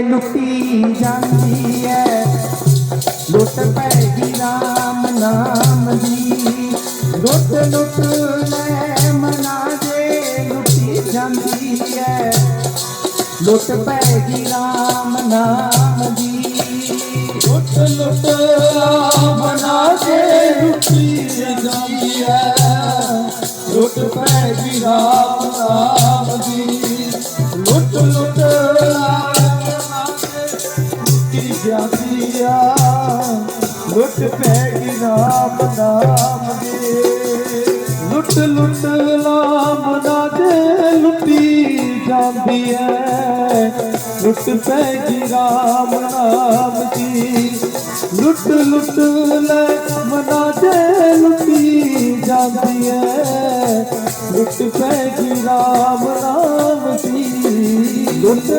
ਲੁੱਟੀ ਜਾਂਦੀ ਐ। ਲੁੱਟ ਪੈਗੀ ਰਾਮ ਨਾਮ ਦੀ। ਲੁੱਟ ਲੁੱਟ ਲੈ ਮਨਾ ਦੇ ਲੁੱਟੀ ਜਾਂਦੀ ਐ। ਲੁੱਟ ਪੈਗੀ ਰਾਮ ਨਾਮ ਦੀ। ਲੁੱਟ ਲੁੱਟ ਬਣਾ ਕੇ ਲੁੱਟੀ ਜਾਂਦੀ ਹੈ ਲੁੱਟ ਪੈ ਵੀ ਨਾਮ ਲੁੱਟੀ ਜਾਂਦੀ ਆ ਲੁੱਟ ਪੈ ਵੀ ਰਾਮ ਨਾਮ ਦੀ। ਲੁੱਟ ਲੁੱਟ ਲਾਮ ਨਾ ਦੇ, ਲੁੱਟੀ ਜਾਂਦੀ ਹੈ ਲੁੱਟ ਪੈ ਗਈ ਰਾਮ ਨਾਮ ਦੀ। ਲੁੱਟ ਲੁੱਟ, ਲੈ ਮਨਾ ਦੇ, ਲੁੱਟੀ ਜਾਂਦੀ ਹੈ ਲੁੱਟ ਪੈ ਗਈ ਰਾਮ ਨਾਮ ਦੀ। ਲੁੱਟ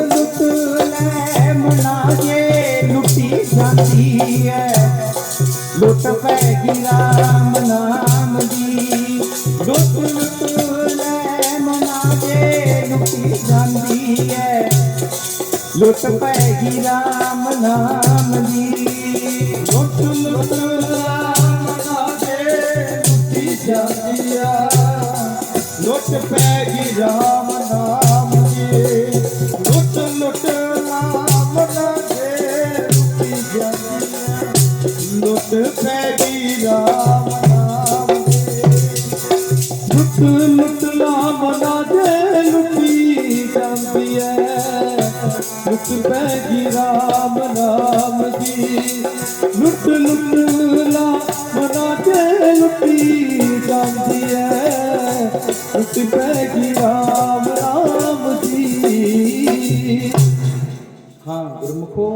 ਲੁੱਟ ਪੈ ਗਈ ਰਾਮ ਨਾਮ ਦੀ। ਲੁੱਟ ਲੁੱਟ ਲੈ ਮਨਾ ਕੇ ਲੁੱਟੀ ਜਾਂਦੀ ਹੈ ਲੁੱਟ ਪੈਗੀ ਰਾਮ ਨਾਮ ਦੀ। ਲੁੱਟ ਲੁੱਟ ਰਾਮ ਨਾ ਦੇ ਲੁੱਟੀ ਜਾਂਦੀ ਆ ਲੁੱਟ ਪੈ ਗਈ ਰਾਮ ਨਾਮ ਲੁੱਟ ਪੈ ਗਈ ਰਾਮ ਨਾਮ ਦੀ ਲੁੱਟ ਲੁੱਟ ਰਾਮ ਨਾ ਦੇ ਲੁੱਟੀ ਜਾਂਦੀ ਐ ਲੁੱਟ ਪੈ ਰਾਮ ਨਾਮ ਦੀ ਲੁੱਟ ਲੁੱਟ ਰਾਮ ਨਾ ਦੇ ਰਾਮ ਨਾਮ ਦੀ ਹਾਂ, ਗੁਰਮੁਖੋ।